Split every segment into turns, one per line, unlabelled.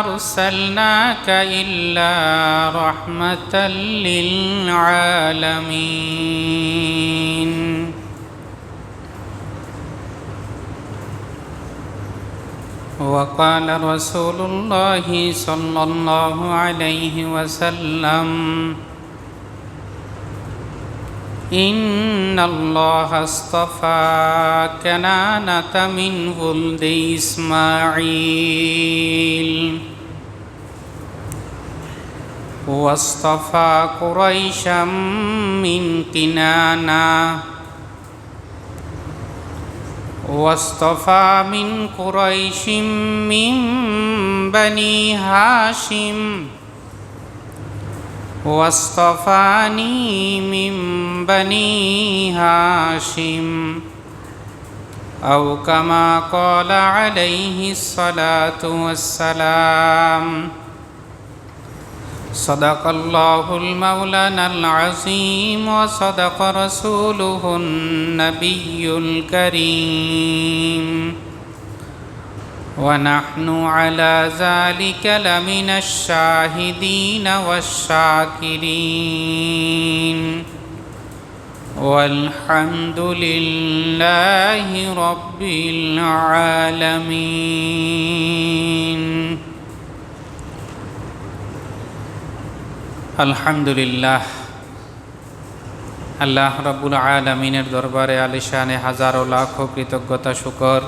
أرسلناك إلا رحمة للعالمين. وقال رسول الله صلى الله عليه وسلم إن الله اصطفى كنانة من ولد إسماعيل واصطفى قريشا من كنانة واصطفى من قريش من بني هاشم واصطفاني من بني هاشم او كما قال عليه الصلاه والسلام صدق الله المولانا العظيم وصدق رسوله النبي الكريم ونحن على ذلك لمن الشاهدين والشاكرين والحمد لله رب العالمين আলহামদুলিল্লাহ আল্লাহ রব্বুল আলমিনের দরবারে আলিশানে হাজারো লাখো কৃতজ্ঞতা শুকর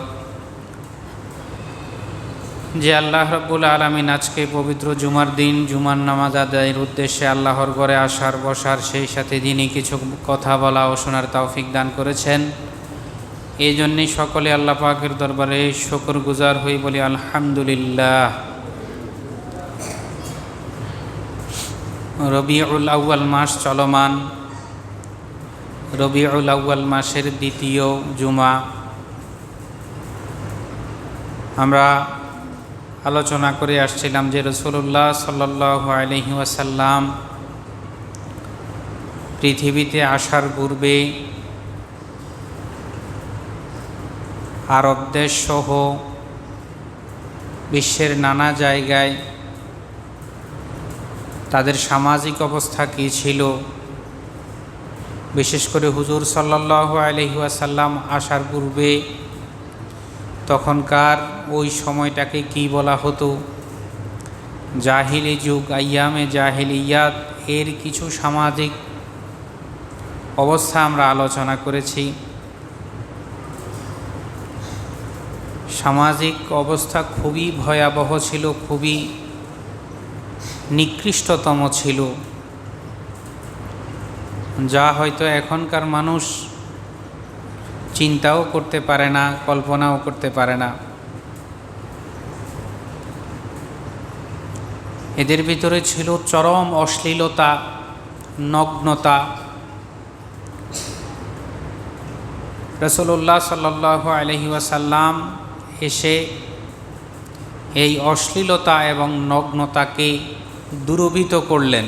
যে আল্লাহ রব্বুল আলমিন আজকে পবিত্র জুমার দিন, জুমার নামাজ আদায়ের উদ্দেশ্যে আল্লাহর ঘরে আসার, বসার, সেই সাথে যিনি কিছু কথা বলা ও শোনার তৌফিক দান করেছেন। এই জন্যেই সকলে আল্লাহ পাকের দরবারে শকর গুজার হই বলি, আলহামদুলিল্লাহ। রবিউল আউ্য়াল মাস চলমান। রবিউল আউ্য়াল মাসের দ্বিতীয় জুমা। আমরা আলোচনা করে আসছিলাম যে রসুল্লাহ সাল্লাহ আলহি ওয়াসাল্লাম পৃথিবীতে আসার পূর্বে আরব দেশসহ বিশ্বের নানা জায়গায় তাদের সামাজিক অবস্থা কী ছিল? বিশেষ করে হুজুর সাল্লাহ আলহিহাসাল্লাম আসার পূর্বে তখনকার ওই সময়টাকে কি বলা হতো? জাহিলি যুগ আয়ামে জাহিলিয়াত, এর কিছু সামাজিক অবস্থা আমরা আলোচনা করেছি। সামাজিক অবস্থা খুবই ভয়াবহ ছিল, খুবই নিকৃষ্টতম ছিল। যা হয়তো এখনকার মানুষ চিন্তাও করতে পারে না, কল্পনাও করতে পারে না। এদের ভিতরে ছিল চরম অশ্লীলতা, নগ্নতা। রসল্লাহ সাল্লাহ আলহি ওয়াসাল্লাম এসে এই অশ্লীলতা এবং নগ্নতাকে দূরভীত করলেন।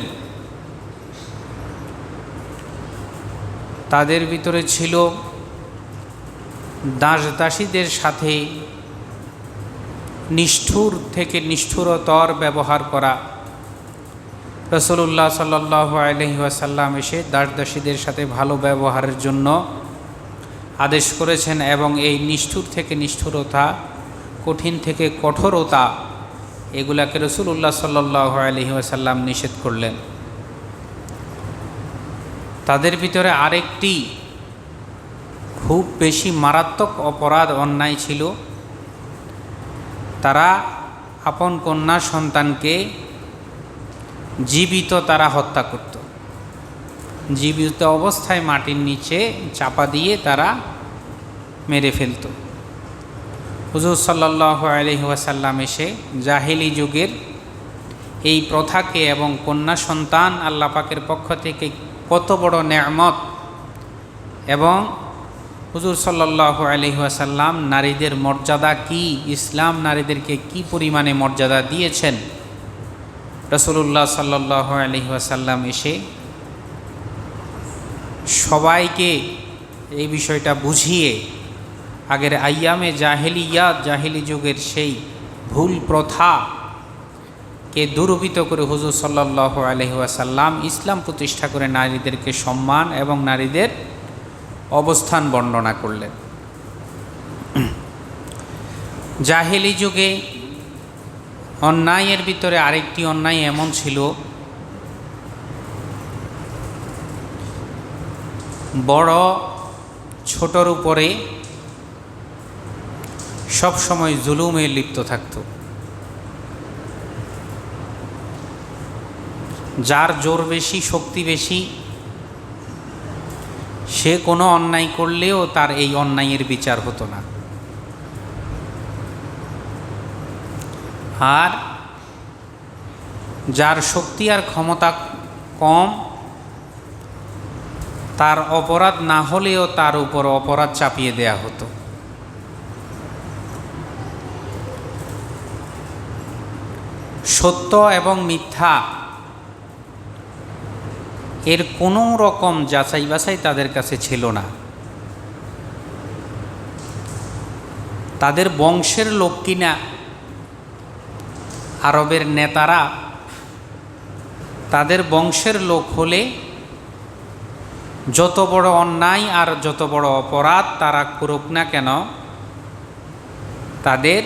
তাদের ভিতরে ছিল দাস দাসীদের সাথে নিষ্ঠুর থেকে নিষ্ঠুরতর ব্যবহার করা। রসুল্লাহ সাল্লাহ আলহিহাসাল্লাম এসে দাস দাসীদের সাথে ভালো ব্যবহারের জন্য আদেশ করেছেন এবং এই নিষ্ঠুর থেকে নিষ্ঠুরতা, কঠিন থেকে কঠোরতা এগুলাকে রসুল্লাহ সাল্লাহ আলহি আসাল্লাম নিষেধ করলেন। তাদের ভিতরে আরেকটি খুব বেশি মারাত্মক অপরাধ, অন্যায় ছিল। তারা আপন কন্যা সন্তানকে জীবিত তারা হত্যা করত। জীবিত অবস্থায় মাটির নিচে চাপা দিয়ে তারা মেরে ফেলত। হুজুর সাল্লাহ আলহি ওয়াসাল্লাম এসে জাহেলি যুগের এই প্রথাকে এবং কন্যা সন্তান আল্লাহ পাকের পক্ষ থেকে কত বড় নেয়ামত এবং হুজুর সাল্লাহ আলহিহাসাল্লাম নারীদের মর্যাদা কি? ইসলাম নারীদেরকে কি পরিমাণে মর্যাদা দিয়েছেন? রসুল্লাহ সাল্লাহ আলহিহাসাল্লাম এসে সবাইকে এই বিষয়টা বুঝিয়ে আগের আইয়ামে জাহেলিয়াত, জাহেলি যুগের সেই ভুল প্রথা কে দুরূপিত করে হুজুর সাল্লাহ আলহিহাসাল্লাম ইসলাম প্রতিষ্ঠা করে নারীদেরকে সম্মান এবং নারীদের অবস্থান বর্ণনা করলেন। জাহেলি যুগে অন্যায়ের ভিতরে আরেকটি অন্যায় এমন ছিল, বড় ছোটর উপরে সবসময় জুলুমে লিপ্ত থাকত। যার জোর বেশি, শক্তি বেশি সে কোনো অন্যায় করলেও তার এই অন্যায়ের বিচার হতো না। আর যার শক্তি আর ক্ষমতা কম, তার অপরাধ না হলেও তার উপর অপরাধ চাপিয়ে দেয়া হতো। সত্য এবং মিথ্যা এর কোনো রকম যাচাই বাছাই তাদের কাছে ছিল না। তাদের বংশের লোক কিনা, আরবের নেতারা, তাদের বংশের লোক হলে যত বড় অন্যায় আর যত বড় অপরাধ তারা করুক না কেন, তাদের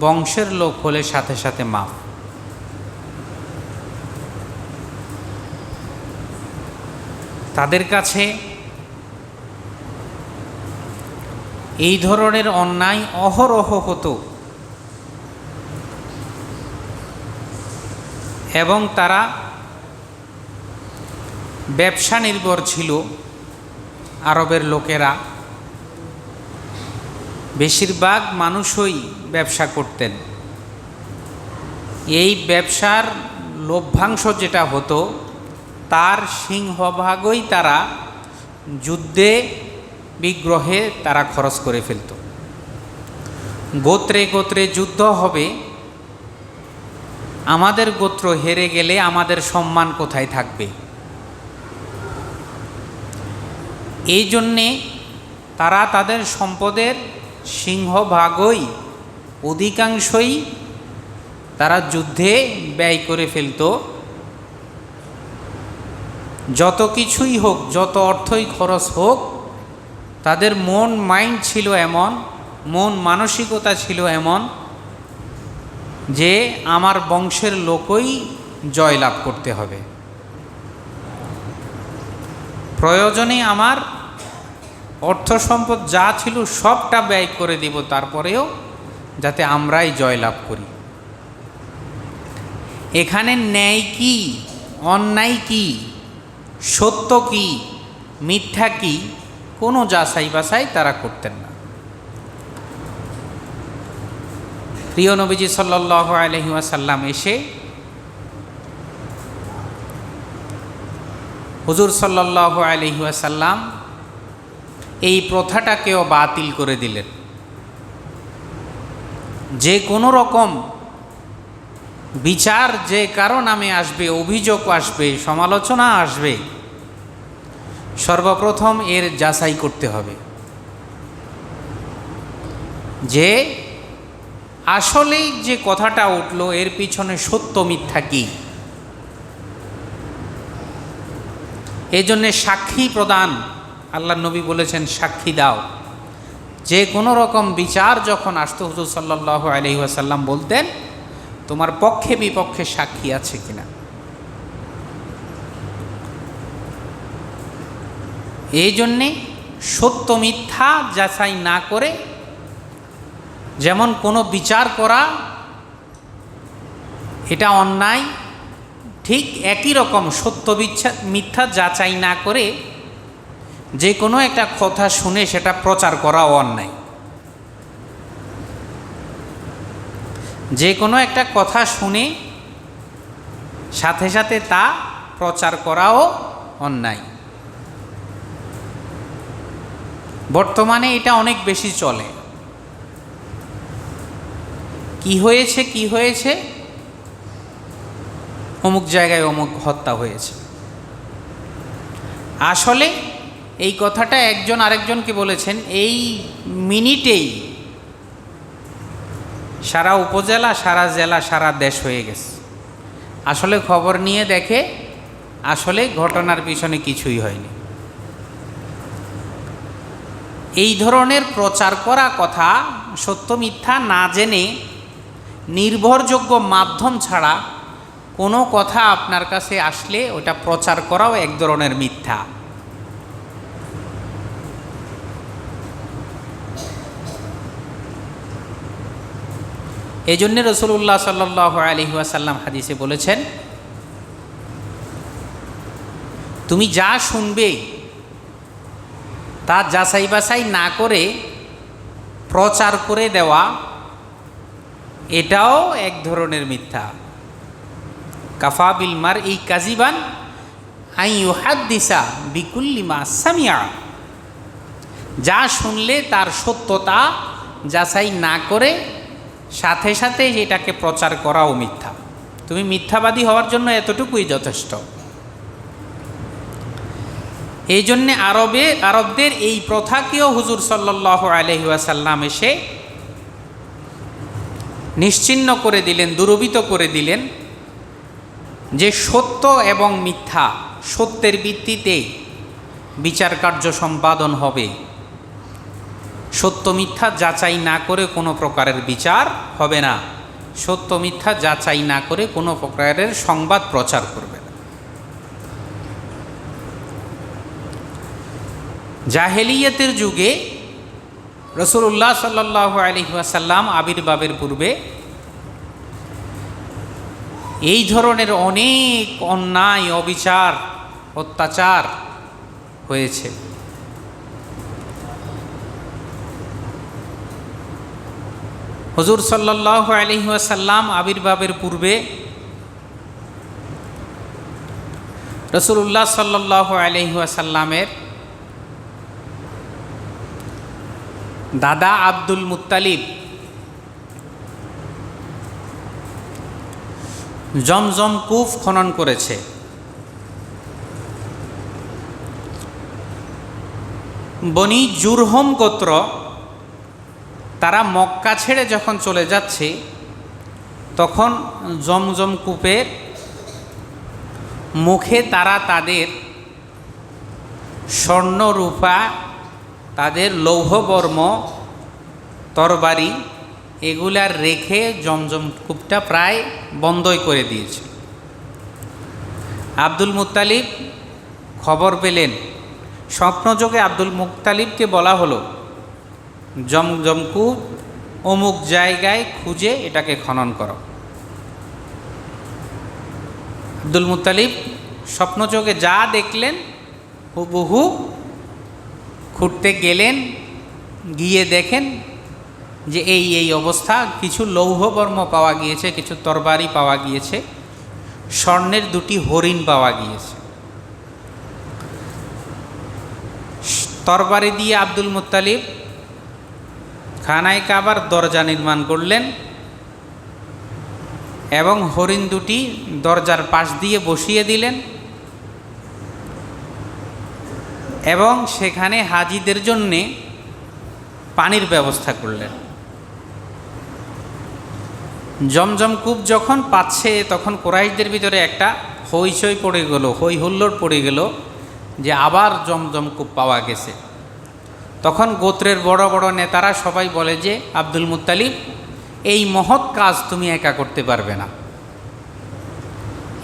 বংশের লোক হলে সাথে সাথে মাফ। তাদের কাছে এই ধরনের অন্যায় অহরহ হতো। এবং তারা ব্যবসা নির্ভর ছিল আরবের লোকেরা। বেশিরভাগ মানুষই ব্যবসা করতেন। এই ব্যবসার লভ্যাংশ যেটা হতো তার সিংহভাগই তারা যুদ্ধে বিগ্রহে তারা খরচ করে ফেলত। গোত্রে গোত্রে যুদ্ধ হবে। আমাদের গোত্র হেরে গেলে আমাদের সম্মান কোথায় থাকবে? এই জন্যে তারা তাদের সম্পদের সিংহভাগই অধিকাংশই তারা যুদ্ধে ব্যয় করে ফেলত। যত কিছুই হোক, যত অর্থই খরচ হোক, তাদের মন, মাইন্ড ছিল এমন, মন মানসিকতা ছিল এমন যে আমার বংশের লোকই জয়লাভ করতে হবে। প্রয়োজনে আমার অর্থ সম্পদ যা ছিল সবটা ব্যয় করে দিব, তারপরেও যাতে আমরাই জয়লাভ করি। এখানে ন্যায় কি, অন্যায় কি সত্য কি, মিথ্যা কি, কোনো যাচাই বাছাই তারা করতেন না। প্রিয় নবীজি সাল্লাহ আলহিমাসাল্লাম এসে হুজুর সাল্লাহ আলহিহাসাল্লাম এই প্রথাটাকেও বাতিল করে দিলেন। যে কোনো রকম বিচার যে কারও নামে আসবে, অভিযোগ আসবে, সমালোচনা আসবে, সর্বপ্রথম এর যাচাই করতে হবে। যে আসলেই যে কথাটা উঠল, এর পিছনে সত্য মিথ্যা কী? এই সাক্ষী প্রদান, আল্লাহ নবী বলেছেন, সাক্ষী দাও। যে কোনো রকম বিচার যখন আসতো, হুজুর সাল্লাহ আলহিহাসাল্লাম বলতেন তোমার পক্ষে বিপক্ষে সাক্ষী আছে কিনা? এই জন্যে সত্য মিথ্যা যাচাই না করে যেমন কোনো বিচার করা, এটা অন্যায়, ঠিক একই রকম সত্য মিথ্যা যাচাই না করে যে কোনো একটা কথা শুনে সেটা প্রচার করাও অন্যায়। যে কোনো একটা কথা শুনে সাথে সাথে তা প্রচার করাও অন্যায়। বর্তমানে এটা অনেক বেশি চলে। কি হয়েছে কি হয়েছে? অমুক জায়গায় অমুক হত্যা হয়েছে। আসলে এই কথাটা একজন আরেকজনকে বলেছেন, এই মিনিটেই সারা উপজেলা, সারা জেলা, সারা দেশ হয়ে গেছে। আসলে খবর নিয়ে দেখে আসলে ঘটনার পিছনে কিছুই হয়নি। এই ধরনের প্রচার করা কথা সত্য মিথ্যা না জেনে নির্ভরযোগ্য মাধ্যম ছাড়া কোনো কথা আপনার কাছে আসলে ওটা প্রচার করাও এক ধরনের মিথ্যা। এই জন্যে রসুল্লাহ সাল্লাহ আলহি আসাল্লাম হাদিসে বলেছেন, তুমি যা শুনবে, তা যাচাই বাছাই না করে প্রচার করে দেওয়া, এটাও এক ধরনের মিথ্যা। কাফা বিলমার এই কাজিবান আই ইউহাদ্দিসা বিকুল্লিমা সামিয়া যা শুনলে তার সত্যতা যাচাই না করে সাথে সাথে এটাকে প্রচার করাও মিথ্যা। তুমি মিথ্যাবাদী হওয়ার জন্য এতটুকুই যথেষ্ট। এই জন্যে আরবে, আরবদের এই প্রথাকেও হুজুর সাল্লাহ আলহিউসাল্লাম এসে নিশ্চিন্ন করে দিলেন, দুরবিত করে দিলেন যে সত্য এবং মিথ্যা সত্যের ভিত্তিতে বিচার কার্য সম্পাদন হবে। সত্য মিথ্যা যাচাই না করে কোনো প্রকারের বিচার হবে না। সত্য মিথ্যা যাচাই না করে কোনো প্রকারের সংবাদ প্রচার করবে না। জাহেলিয়তের যুগে রসুল্লাহ সাল্লাহ আলহিহাসাল্লাম আবির্ভাবের পূর্বে এই ধরনের অনেক অন্যায়, অবিচার, অত্যাচার হয়েছে। হজুর সাল্লাহ আলহিহাসাল্লাম আবির্ভাবের পূর্বে রসুল্লাহ সাল্লাহ আলহিহাসাল্লামের দাদা আব্দুল মুত্তালিব জমজম কুফ খনন করেছে। বনি জুরহম গোত্র তারা মক্কা ছেড়ে যখন চলে যাচ্ছে, তখন জমজম কূপের মুখে তারা তাদের স্বর্ণরূপা, তাদের লৌহবর্ম, তরবারি এগুলার রেখে জমজম কূপটা প্রায় বন্ধই করে দিয়েছে। আব্দুল মুতালিব খবর পেলেন। স্বপ্নযোগে আব্দুল মুক্তালিবকে বলা হলো জমজম কূপ অমুক জায়গায় খুঁজে এটাকে খনন করো। আব্দুল মুতালিব স্বপ্নযোগে যা দেখলেন, হুবহু খুঁড়তে গেলেন, গিয়ে দেখেন যে এই এই অবস্থা, কিছু লৌহবর্ম পাওয়া গিয়েছে, কিছু তরবারি পাওয়া গিয়েছে, স্বর্ণের দুটি হরিণ পাওয়া গিয়েছে। তরবারি দিয়ে আব্দুল মুতালিব খানায় কাবার দরজা নির্মাণ করলেন এবং হরিণ দুটি দরজার পাশ দিয়ে বসিয়ে দিলেন এবং সেখানে হাজিদের জন্যে পানির ব্যবস্থা করলেন। জমজম কূপ যখন পাচ্ছে, তখন কোরাইশদের ভিতরে একটা হইচই পড়ে গেল হই হুল্লোড় পড়ে গেল যে আবার জমজম কূপ পাওয়া গেছে। তখন গোত্রের বড় বড় নেতারা সবাই বলে যে, আব্দুল মুতালিব এই মহৎ কাজ তুমি একা করতে পারবে না।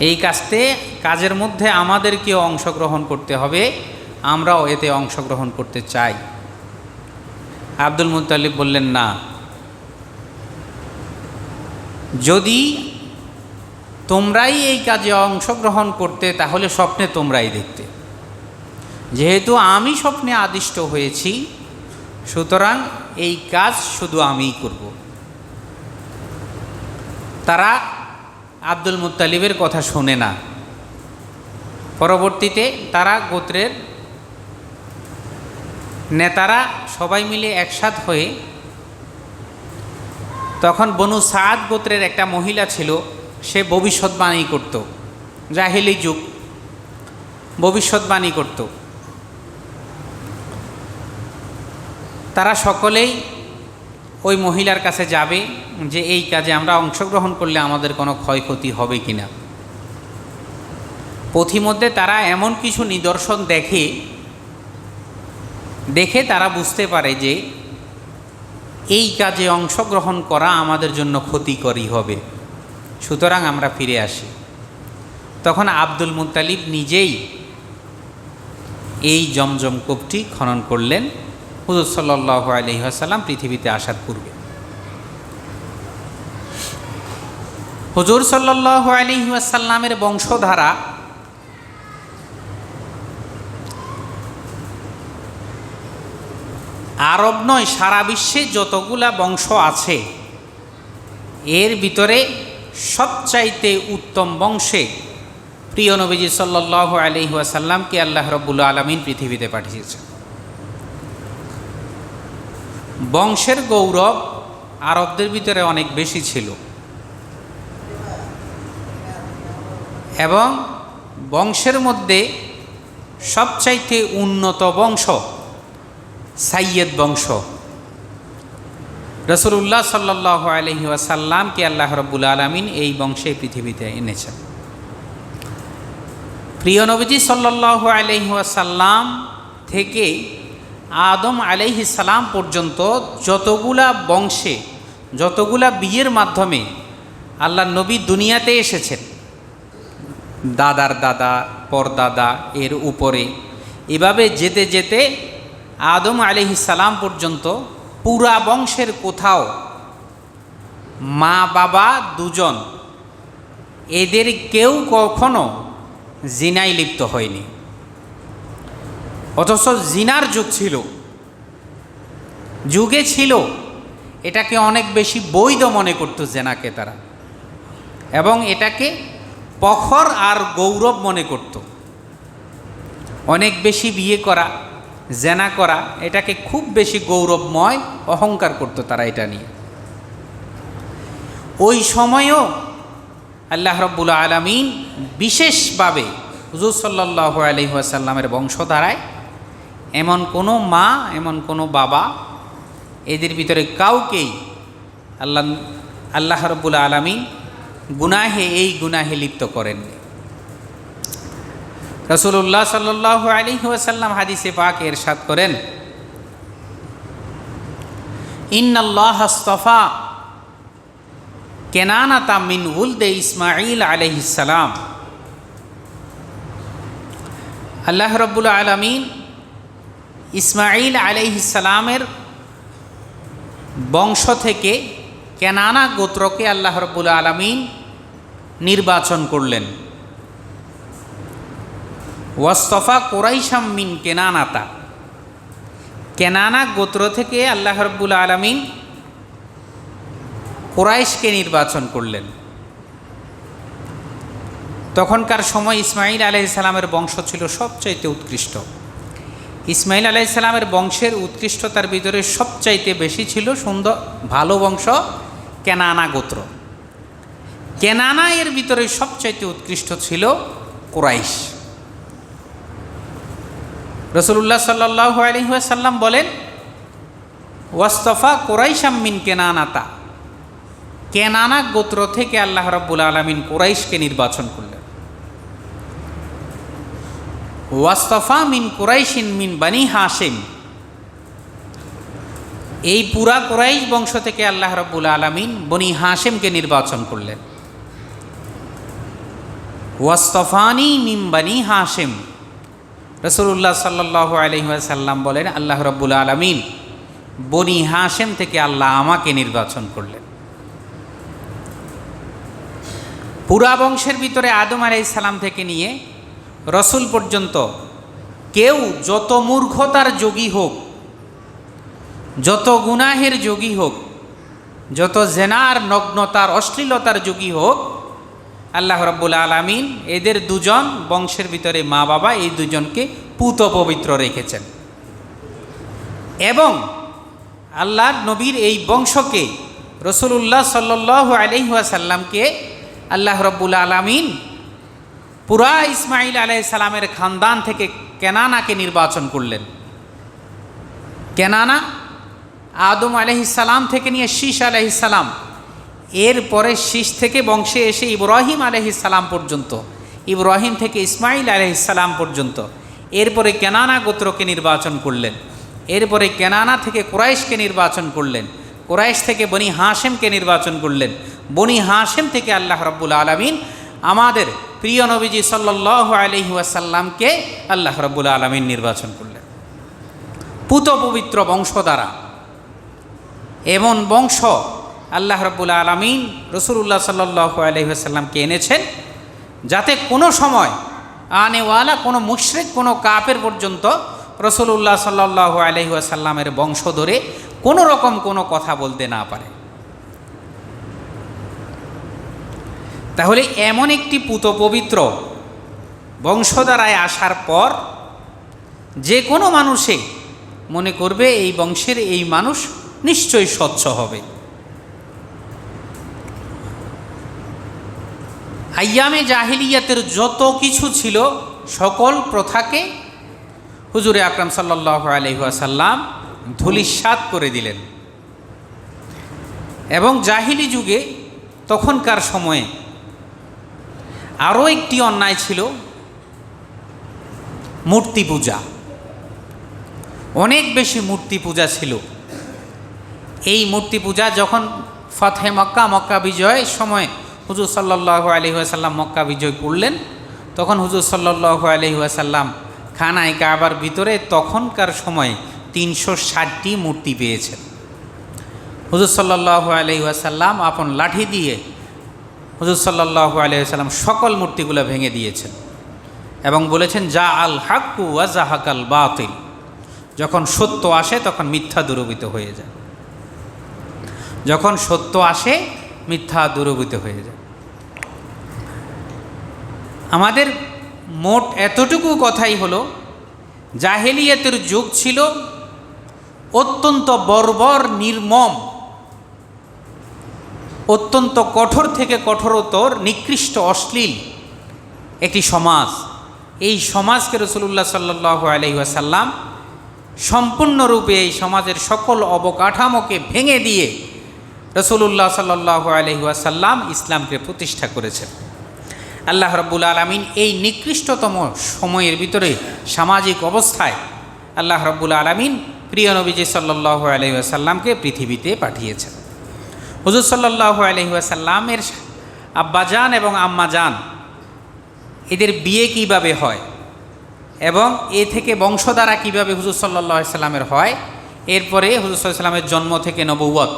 এই কাজতে, কাজের মধ্যে আমাদেরকেও অংশগ্রহণ করতে হবে, আমরাও এতে অংশগ্রহণ করতে চাই। আব্দুল মুতালিব বললেন, না। যদি তোমরাই এই কাজে অংশগ্রহণ করতে, তাহলে স্বপ্নে তোমরাই দেখতে। যেহেতু আমি স্বপ্নে আদিষ্ট হয়েছি, সুতরাং এই কাজ শুধু আমিই করব। তারা আব্দুল মুত্তালিবের কথা শোনে না। পরবর্তীতে তারা গোত্রের নেতারা সবাই মিলে একসাথ হয়ে তখন বনু সাদ গোত্রের একটা মহিলা ছিল, সে ভবিষ্যৎবাণী করত। জাহেলি যুগ। ভবিষ্যৎবাণী করত। তারা সকলেই ওই মহিলার কাছে যাবে যে এই কাজে আমরা অংশগ্রহণ করলে আমাদের কোনো ক্ষয়ক্ষতি হবে কি না। পথিমধ্যে তারা এমন কিছু নিদর্শন দেখে দেখে তারা বুঝতে পারে যে এই কাজে অংশগ্রহণ করা আমাদের জন্য ক্ষতিকরই হবে। সুতরাং আমরা ফিরে আসি। তখন আব্দুল মুতালিব নিজেই এই জমজম কূপটি খনন করলেন। হুজুর সাল্লাহ আলহিহাসাল্লাম পৃথিবীতে আসার পূর্বে। হুজুর সাল্লাহ আলহিহাসাল্লামের বংশধারা আরব নয়, সারা বিশ্বে যতগুলা বংশ আছে, এর ভিতরে সবচাইতে উত্তম বংশে প্রিয় নবীজি সাল্লাহ আলহিহাসাল্লামকে আল্লাহ রব্বুল আলমিন পৃথিবীতে পাঠিয়েছেন। বংশের গৌরব আরবদের ভিতরে অনেক বেশি ছিল। এবং বংশের মধ্যে সবচাইতে উন্নত বংশ সাইয়েদ বংশ। রসুল্লাহ সাল্লাহ আলহি ওয়াসাল্লামকে আল্লাহ রব্বুল আলমিন এই বংশে পৃথিবীতে এনেছেন। প্রিয় নবীজি সাল্লাহ আলহি ওয়াসাল্লাম থেকে আদম সালাম পর্যন্ত যতগুলা বংশে, যতগুলা বিয়ের মাধ্যমে আল্লাহ নবী দুনিয়াতে এসেছেন। দাদার দাদা, পরদাদা, এর উপরে। এভাবে যেতে যেতে আদম সালাম পর্যন্ত পুরা বংশের কোথাও মা, বাবা দুজন, এদের কেউ কখনো জিনায় লিপ্ত হয়নি। অথচ জিনার যুগ ছিল। যুগে ছিল। এটাকে অনেক বেশি বৈধ মনে করত জেনাকে তারা। এবং এটাকে পখর আর গৌরব মনে করত। অনেক বেশি বিয়ে করা, জেনা করা, এটাকে খুব বেশি গৌরবময়, অহংকার করত তারা এটা নিয়ে। ওই সময়ও আল্লাহ রব্বুল আলমিন বিশেষভাবে হুজুর সাল্লাহ আলহিহাসাল্লামের বংশধারায় এমন কোনো মা, এমন কোনো বাবা এদের ভিতরে কাউকেই আল্লাহ আল্লাহ রব্বুল আলমিন গুনাহে, এই গুনাহে লিপ্ত করেননি। রসুল্লাহ সাল্লাহ আলী ওয়াসাল্লাম হাদিসে পাক এরশাদ করেন, ইন্নাল্লাহ হস্তফা কেনানাতা মিন উলদে ইসমাইল আলহিসাল্লাম আল্লাহ রব্বুল আলমিন ইসমাইল আলহিসাল্লামের বংশ থেকে কেনানা গোত্রকে আল্লাহ রব্বুল আলমিন নির্বাচন করলেন। ওয়াস্তফা কোরাইশাম মিন কেনানাতা। কেনানা গোত্র থেকে আল্লাহ রব্বুল আলমিন কোরাইশকে নির্বাচন করলেন। তখনকার সময় ইসমাইল আলাইসালামের বংশ ছিল সবচাইতে উৎকৃষ্ট। ইসমাইল আলাইসালামের বংশের উৎকৃষ্টতার ভিতরে সবচাইতে বেশি ছিল সুন্দর, ভালো বংশ কেনানা গোত্র। কেনানা এর ভিতরে সবচাইতে উৎকৃষ্ট ছিল কোরাইশ। রসুল্লাহ সাল্লাহ আলহিহাসাল্লাম বলেন, ওয়াস্তফা কোরাইশাম মিন কেনানাতা। কেনানা গোত্র থেকে আল্লাহ রব্বুল আলমিন কোরাইশকে নির্বাচন করলেন। ওয়াস্তফা মিন কুরাইশিন মিন বানি হাসিম এই পুরা কোরাইশ বংশ থেকে আল্লাহ রব্বুল আলমিন বনি হাসিমকে নির্বাচন করলেন। ওয়াস্তফানি মিম বানি হাসিম রসুল্লাহ সাল্লাহ আলহিহাসাল্লাম বলেন, আল্লাহ রব্বুল আলমিন বনি হাসেম থেকে আল্লাহ আমাকে নির্বাচন করলেন। পুরা বংশের ভিতরে আদম আলাইসালাম থেকে নিয়ে রসুল পর্যন্ত, কেউ যত মূর্খতার যোগী হোক, যত গুনাহের যোগী হোক, যত জেনার নগ্নতার অশ্লীলতার যোগী হোক, আল্লাহ রব্বুল আলমিন এদের দুজন বংশের ভিতরে মা বাবা এই দুজনকে পুত পবিত্র রেখেছেন। এবং আল্লাহর নবীর এই বংশকে রসুল্লাহ সাল্লাহ আলহাসাল্লামকে আল্লাহ রব্বুল আলমিন পুরা ইসমাইল আলাইসালামের খানদান থেকে কেনানাকে নির্বাচন করলেন। কেনানা আদম আলহিসাল্লাম থেকে নিয়ে শীষ আলহিসাল্লাম এরপরে শীষ থেকে বংশে এসে ইব্রাহিম আলহিসাল্লাম পর্যন্ত, ইব্রাহিম থেকে ইসমাইল আলহিসাল্লাম পর্যন্ত। এরপরে কেনানা গোত্রকে নির্বাচন করলেন। এরপরে কেনানা থেকে কোরাইশকে নির্বাচন করলেন। কোরাইশ থেকে বনি হাসেমকে নির্বাচন করলেন। বনি হাসেম থেকে আল্লাহ রব্বুল আলমিন আমাদের প্রিয় নবীজি সাল্লাহ আলহি ওয়াসাল্লামকে আল্লাহ রব্বুল আলমিন নির্বাচন করলেন। পুত পবিত্র বংশ দ্বারা। এমন বংশ আল্লাহ রব্বুল আলমিন রসুল্লাহ সাল্লাহ আলহিহাসাল্লামকে এনেছেন যাতে কোনো সময় আনেওয়ালা, কোনো মুশরিক, কোনো কাপের পর্যন্ত রসুল্লাহ সাল্লাহ আলহিহাসাল্লামের বংশ ধরে কোনো রকম কোনো কথা বলতে না পারে। তাহলে এমন একটি পুত পবিত্র বংশধারায় আসার পর যে কোনো মানুষে মনে করবে এই বংশের এই মানুষ নিশ্চয়ই স্বচ্ছ হবে। আয়ামে জাহিলিয়াতের যত কিছু ছিল সকল প্রথাকে হুজুরে আকরাম সাল্লাহ আলহাসাল্লাম ধুলিস্বাদ করে দিলেন। এবং জাহিলি যুগে তখনকার সময়ে আরও একটি অন্যায় ছিল, মূর্তি পূজা। অনেক বেশি মূর্তি পূজা ছিল। এই মূর্তি পূজা যখন ফতে মক্কা মক্কা বিজয়ের সময় হুজুর সাল্লাহ আলহিহাসাল্লাম মক্কা বিজয় করলেন, তখন হুজুর সাল্লাহ আলহিহাসাল্লাম খানায় কাবার ভিতরে তখনকার সময় তিনশো ষাটটি মূর্তি পেয়েছেন। হুজুর সাল্লাহ আলহিহাসাল্লাম আপন লাঠি দিয়ে হুজুর সাল্লাহ আলহিহাসাল্লাম সকল মূর্তিগুলো ভেঙে দিয়েছেন এবং বলেছেন, যা আল হাক্কু ওয়াজাহাকাল বাতিল। যখন সত্য আসে, তখন মিথ্যা দূরবিত হয়ে যায়। যখন সত্য আসে, মিথ্যা দূরভূত হয়ে যায়। আমাদের মোট এতটুকু কথাই হলো, জাহেলিয়াতের যুগ ছিল অত্যন্ত বর্বর, নির্মম অত্যন্ত কঠোর থেকে কঠোরতর, নিকৃষ্ট, অশ্লীল একটি সমাজ। এই সমাজকে রসুল্লাহ সাল্লাহ আলহিহাসাল্লাম সম্পূর্ণরূপে এই সমাজের সকল অবকাঠামোকে ভেঙে দিয়ে রসুল্লাহ সাল্লাহ আলহিহাসাল্লাম ইসলামকে প্রতিষ্ঠা করেছেন। আল্লাহ রব্বুল আলমিন এই নিকৃষ্টতম সময়ের ভিতরে সামাজিক অবস্থায় আল্লাহ রব্বুল আলমিন প্রিয় নবীজি সাল্লাহ আলহিহাসাল্লামকে পৃথিবীতে পাঠিয়েছেন। হুজুর সাল্লাহ আলহিহাসাল্লামের আব্বাজান এবং আম্মাজান এদের বিয়ে কীভাবে হয় এবং এ থেকে বংশধারা কীভাবে হুজুর সাল্লাহ সাল্লামের হয়? এরপরে হুজুর সাল্লামের জন্ম থেকে নবুয়ত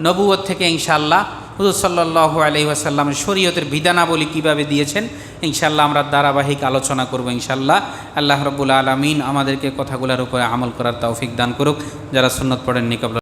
নবুয়ত থেকে ইনশাআল্লাহ হুজুর সাল্লাহ আলহি আসাল্লামের শরীয়তের বিধানাবলী কীভাবে দিয়েছেন, ইনশাআল্লাহ আমরা ধারাবাহিক আলোচনা করব ইনশাআল্লাহ। আল্লাহ রব্বুল আলমিন আমাদেরকে কথাগুলোর উপরে আমল করার তৌফিক দান করুক। যারা সুন্নত পড়েন নিকবল